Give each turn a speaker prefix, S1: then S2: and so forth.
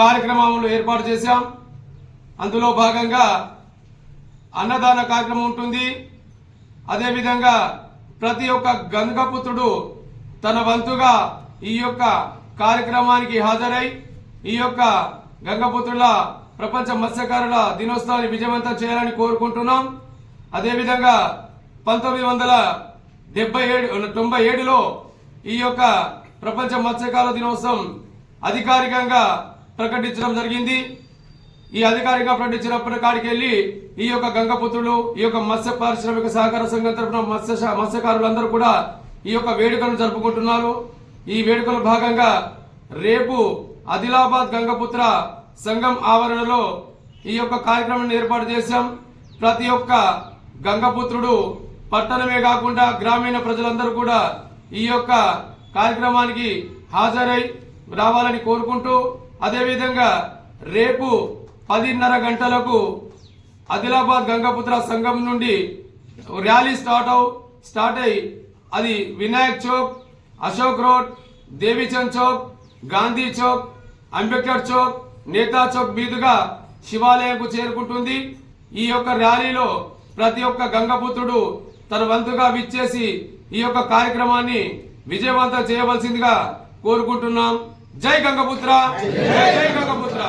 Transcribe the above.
S1: కార్యక్రమాలు ఏర్పాటు చేశాం. అందులో భాగంగా అన్నదాన కార్యక్రమం ఉంటుంది. అదేవిధంగా ప్రతి ఒక్క గంగపుత్రుడు తన వంతుగా ఈ యొక్క కార్యక్రమానికి హాజరై ఈ యొక్క గంగపుత్రుల ప్రపంచ మత్స్యకారుల దినోత్సవాన్ని విజయవంతం చేయాలని కోరుకుంటున్నాం. అదేవిధంగా పంతొమ్మిది వందల డెబ్బై ఏడు తొంభై ఏడులో ఈ యొక్క ప్రపంచ మత్స్యకాల దినోత్సవం అధికారికంగా ప్రకటించడం జరిగింది. ఈ అధికారికంగా ప్రకటించినప్పటి కాడికి వెళ్ళి ఈ యొక్క గంగపుత్రులు ఈ యొక్క మత్స్య పారిశ్రామిక సహకార సంఘం తరఫున మత్స్య మత్స్యకారులందరూ కూడా ఈ యొక్క వేడుకను జరుపుకుంటున్నారు. ఈ వేడుకలో భాగంగా రేపు ఆదిలాబాద్ గంగపుత్ర సంఘం ఆవరణలో ఈ యొక్క కార్యక్రమాన్ని ఏర్పాటు చేశాం. ప్రతి ఒక్క గంగపుత్రుడు పట్టణమే కాకుండా గ్రామీణ ప్రజలందరూ కూడా ఈ యొక్క కార్యక్రమానికి హాజరై రావాలని కోరుకుంటూ అదేవిధంగా రేపు పదిన్నర గంటలకు ఆదిలాబాద్ గంగపుత్ర సంఘం నుండి ర్యాలీ స్టార్ట్ అవు స్టార్ట్ అయి అది వినాయక్ చౌక్ అశోక్ రోడ్ దేవీచంద్ చౌక్ గాంధీ చౌక్ అంబేద్కర్ చౌక్ నేతా చౌక్ మీదుగా శివాలయంకు చేరుకుంటుంది. ఈ యొక్క ర్యాలీలో ప్రతి ఒక్క గంగపుత్రుడు తన వంతుగా విచ్చేసి ఈ యొక్క కార్యక్రమాన్ని విజయవంతం చేయవలసిందిగా కోరుకుంటున్నాం. జై గంగపుత్ర. జై గంగపుత్ర.